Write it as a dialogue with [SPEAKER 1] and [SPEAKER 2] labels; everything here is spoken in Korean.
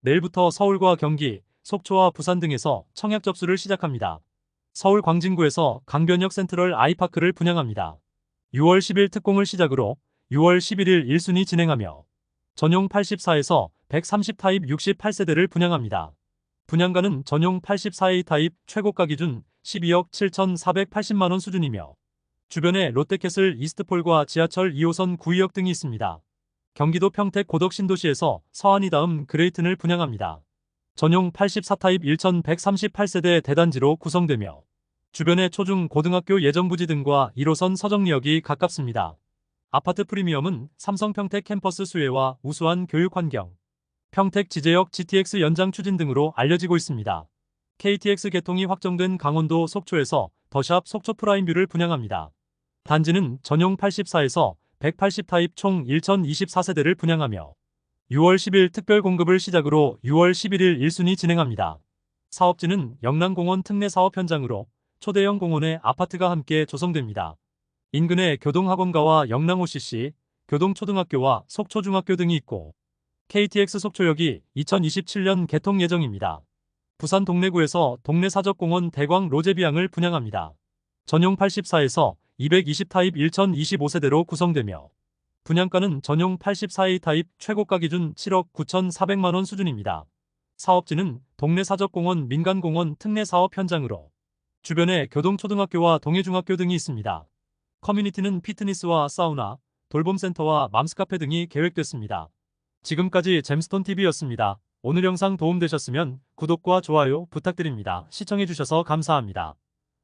[SPEAKER 1] 내일부터 서울과 경기, 속초와 부산 등에서 청약 접수를 시작합니다. 서울 광진구에서 강변역 센트럴 아이파크를 분양합니다. 6월 10일 특공을 시작으로 6월 11일 1순위 진행하며 전용 84에서 130 타입 68세대를 분양합니다. 분양가는 전용 84A 타입 최고가 기준 12억 7,480만원 수준이며 주변에 롯데캐슬 이스트폴과 지하철 2호선 구의역 등이 있습니다. 경기도 평택 고덕 신도시에서 서안이 다음 그레이튼을 분양합니다. 전용 84타입 1138세대 대단지로 구성되며 주변의 초중 고등학교 예정부지 등과 1호선 서정리역이 가깝습니다. 아파트 프리미엄은 삼성 평택 캠퍼스 수혜와 우수한 교육 환경, 평택 지제역 GTX 연장 추진 등으로 알려지고 있습니다. KTX 개통이 확정된 강원도 속초에서 더샵 속초 프라임뷰를 분양합니다. 단지는 전용 84에서 180 타입 총 1024세대를 분양하며 6월 10일 특별 공급을 시작으로 6월 11일 1순위 진행합니다. 사업지는 영남공원 특례 사업 현장으로 초대형 공원의 아파트가 함께 조성됩니다. 인근에 교동학원가와 영랑OCC, 교동초등학교와 속초중학교 등이 있고 KTX 속초역이 2027년 개통 예정입니다. 부산 동래구에서 동래사적공원 대광 로제비앙을 분양합니다. 전용 84에서 220 타입 1025세대로 구성되며 분양가는 전용 84A 타입 최고가 기준 7억 9,400만원 수준입니다. 사업지는 동래사적공원 민간공원 특례사업 현장으로 주변에 교동초등학교와 동해중학교 등이 있습니다. 커뮤니티는 피트니스와 사우나, 돌봄센터와 맘스카페 등이 계획됐습니다. 지금까지 잼스톤TV였습니다. 오늘 영상 도움되셨으면 구독과 좋아요 부탁드립니다. 시청해주셔서 감사합니다.